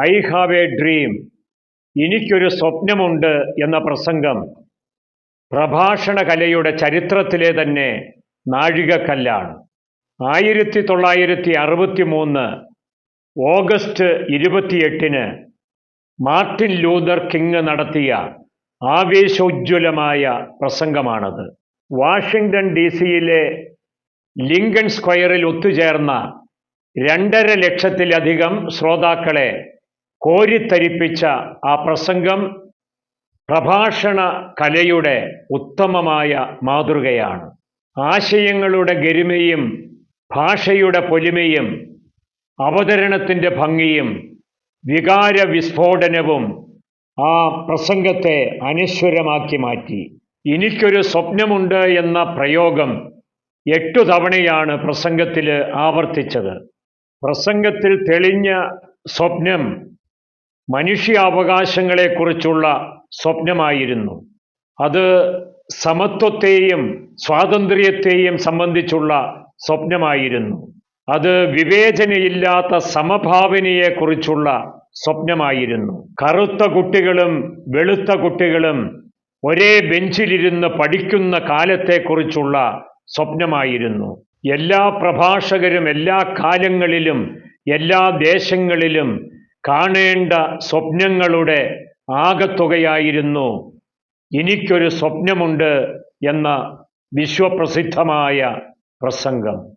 I have A dream എനിക്കൊരു സ്വപ്നമുണ്ട് എന്ന പ്രസംഗം. പ്രഭാഷണ കലയുടെ ചരിത്രത്തിലെ തന്നെ നാഴികക്കല്ലാണ്. ആയിരത്തി തൊള്ളായിരത്തി അറുപത്തി മൂന്ന് ഓഗസ്റ്റ് ഇരുപത്തിയെട്ടിന് മാർട്ടിൻ ലൂതർ കിങ് നടത്തിയ ആവേശോജ്വലമായ പ്രസംഗമാണത്. വാഷിംഗ്ടൺ ഡി സിയിലെ ലിങ്കൺ സ്ക്വയറിൽ ഒത്തുചേർന്ന രണ്ടര ലക്ഷത്തിലധികം ശ്രോതാക്കളെ കോരിത്തരിപ്പിച്ച ആ പ്രസംഗം പ്രഭാഷണ കലയുടെ ഉത്തമമായ മാതൃകയാണ്. ആശയങ്ങളുടെ ഗരിമയും ഭാഷയുടെ പൊലിമയും അവതരണത്തിന്റെ ഭംഗിയും വികാര വിസ്ഫോടനവും ആ പ്രസംഗത്തെ അനശ്വരമാക്കി മാറ്റി. എനിക്കൊരു സ്വപ്നമുണ്ട് എന്ന പ്രയോഗം എട്ടു തവണയാണ് പ്രസംഗത്തിൽ ആവർത്തിച്ചത്. പ്രസംഗത്തിൽ തെളിഞ്ഞ സ്വപ്നം മനുഷ്യാവകാശങ്ങളെക്കുറിച്ചുള്ള സ്വപ്നമായിരുന്നു. അത് സമത്വത്തെയും സ്വാതന്ത്ര്യത്തെയും സംബന്ധിച്ചുള്ള സ്വപ്നമായിരുന്നു. അത് വിവേചനയില്ലാത്ത സമഭാവനയെക്കുറിച്ചുള്ള സ്വപ്നമായിരുന്നു. കറുത്ത കുട്ടികളും വെളുത്ത കുട്ടികളും ഒരേ ബെഞ്ചിലിരുന്ന് പഠിക്കുന്ന കാലത്തെക്കുറിച്ചുള്ള സ്വപ്നമായിരുന്നു. എല്ലാ പ്രഭാഷകരും എല്ലാ കാലങ്ങളിലും എല്ലാ ദേശങ്ങളിലും കാണേണ്ട സ്വപ്നങ്ങളുടെ ആകത്തുകയായിരുന്നു. എനിക്കൊരു സ്വപ്നമുണ്ട് എന്ന വിശ്വപ്രസിദ്ധമായ പ്രസംഗം.